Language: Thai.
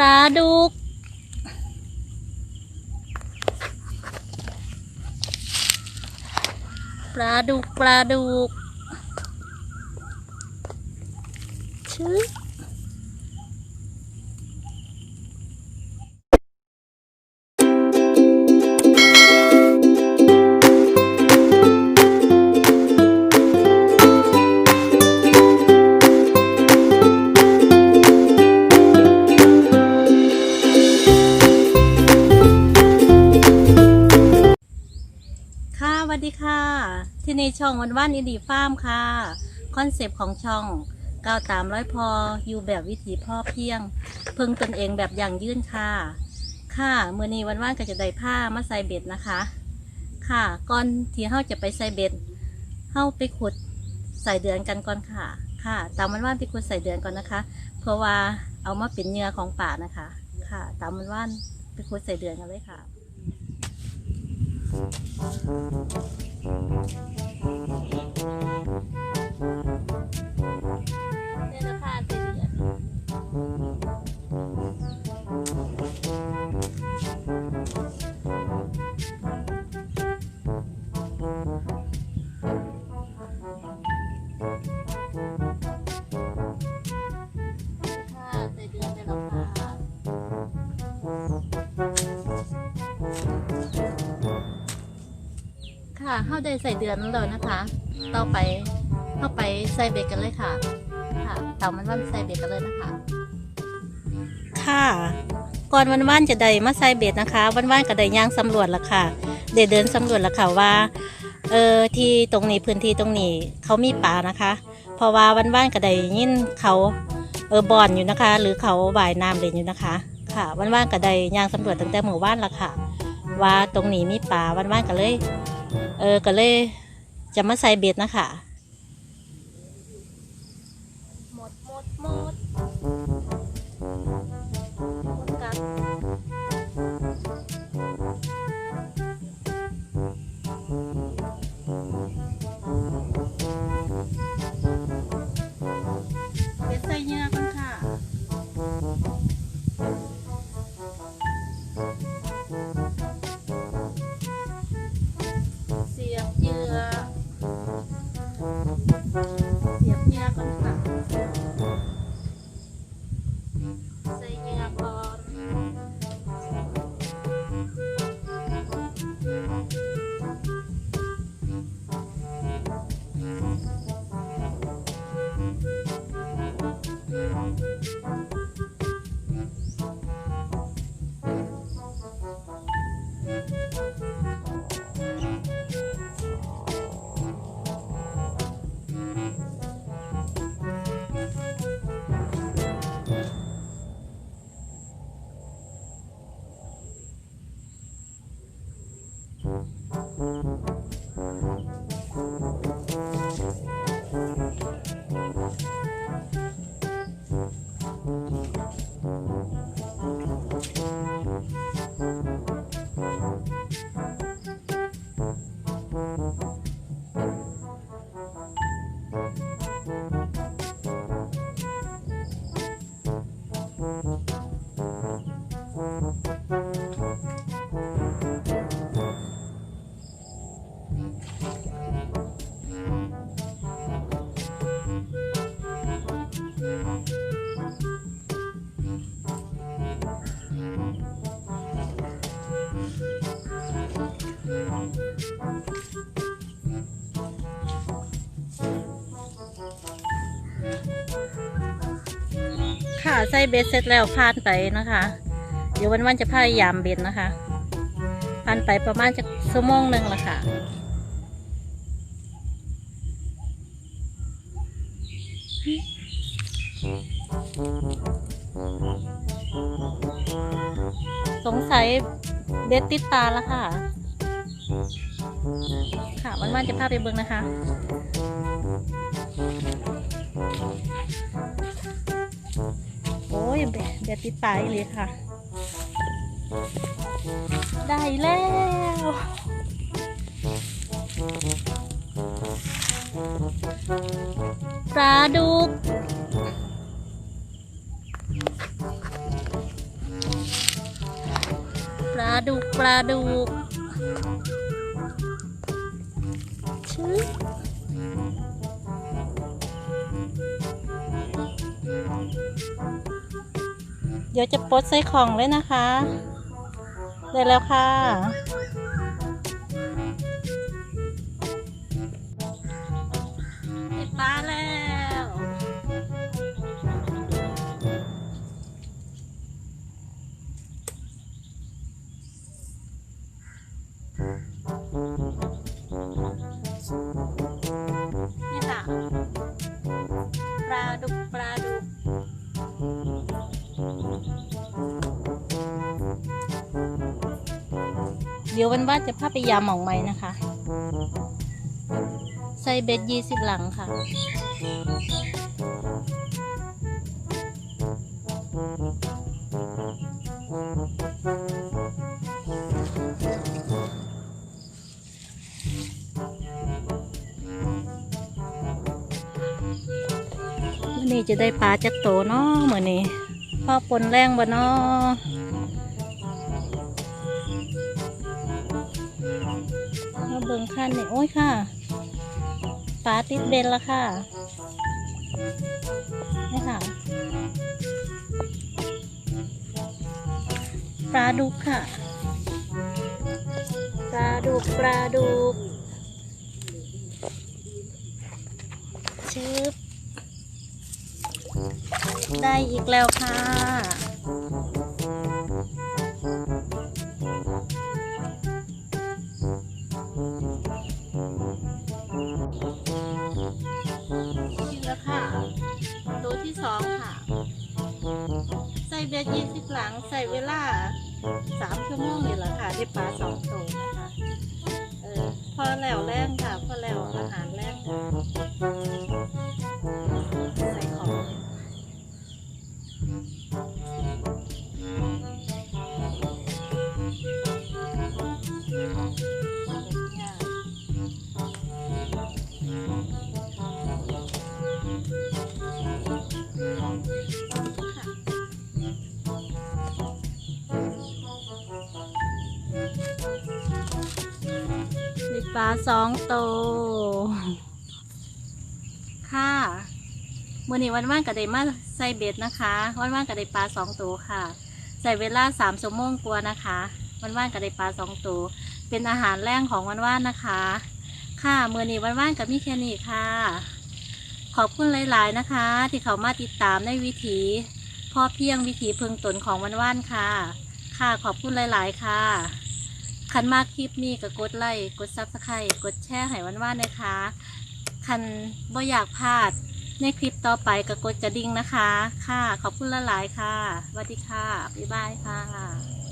ลาดุก ปลาดุก ปลาดุก ชื่อ สวัสดีค่ะ ที่ในช่องวันว่านอินดีฟาร์มค่ะ คอนเซปต์ของช่องก้าวตามร้อยพออยู่แบบวิถีพ่อเพียง พึงตนเองแบบอย่างยื่นค่ะ ค่ะเมื่อนี้วันว่านก็จะได้ผ้ามาใส่เบ็ดนะคะ ค่ะก่อนที่เฮาจะไปใส่เบ็ดเฮาไปขุดใส่เดือนกันก่อนค่ะ ค่ะ ตามวันว่านไปขุดใส่เดือนก่อนนะคะ เพราะว่าเอามาเป็นเหยื่อของป่านะคะ ค่ะ ตามวันว่านไปขุดใส่เดือนกันเลยค่ะ เนี่ ค่ะเข้าได้ใส่เดือนแล้วนะคะ ต่อไปเข้าไปใส่เบ็ดกันเลยค่ะ ค่ะเต่ามันว่านใส่เบ็ดกันเลยนะคะ ค่ะ ก่อนวันว่านจะได้มาใส่เบ็ดนะคะ วันว่านก็ได้ย่างสำรวจละค่ะได้เดินสำรวจละค่ะว่าเออที่ตรงนี้พื้นที่ตรงนี้เขามีป่านะคะ เพราะว่าวันว่านก็ได้ยินเขาเออบอนอยู่นะคะ หรือเขาว่ายน้ำเล่นอยู่นะคะ ค่ะ วันว่านก็ได้ย่างสำรวจตั้งแต่เมื่อวานละค่ะว่าตรงนี้มีป่าวันว่านก็เลย เออก็เลยจะมาใส่เบ็ดนะคะ Thank you. ค่ ใส่เบ็ดเสร็จแล้วผ่านไปนะคะ เดี๋ยววันวันจะพยายามเบ็ดนะคะผ่านไปประมาณจะชั่วโมงหนึ่งละค่ะสงสัยเบ็ดติดตาล้วค่ะ ค่ะวันวันจะพาไปเบิ่งนะคะ ยแบบติดตายเลยค่ะ ได้แล้ว ปลาดุกปลาดุกปลาดุก ดี๋ยวจะปลดใส่ของเลยนะคะ ได้แล้วค่ะ ดี๋ยววันบ้านจะพาไปยามหมองไม้นะคะ ใส่เบ็ดยี่สิบหลังค่ะมื่อนี้จะได้ปลาจากโตเนาะมื่อนี้พ่อปนแรงบ่เนาะ มาเบิ่งขั้นนี่โอ้ยค่ะปลาติดเบนล้วค่ะนี่ค่ะปลาดุกค่ะปลาดุกปลาดุกชึบได้อีกแล้วค่ะ หลังใส่เวลาสามชั่วโมงนี่แหละค่ะได้ปลาสองตัวนะคะ เออพอแล้วแรงค่ะ พอแล้วอาหารแรงค่ะใส่ของ ปลาสองตัวค่ะมื่อนี้วันว่างกับไดมาใส่เบ็ดนะคะ วันว่างกับไดปลาสองตัวค่ะ ใส่เวลาสามชั่วโมงกว่านะคะ วันว่างกับไดปลาสองตัวเป็นอาหารแรงของวันว่านนะคะ ค่ะมื่อนี้วันว่างกับมีแค่นี้ค่ะ ขอบคุณหลาย ๆ นะคะ ที่เขามาติดตามในวิถีพ่อเพียงวิถีพึงตนของวันว่านค่ะ ค่ะขอบคุณหลาย ๆ ค่ะ คันมากคลิปนี้ก็กดไลค์กดซับสไครต์กดแชร์ให้วันว่านะคะ คันบ่อยากพลาดในคลิปต่อไปก็กดกระดิ่งนะคะ ค่ะ ขอบคุณละหลายค่ะสวัสดีค่ะ บ๊ายบายค่ะ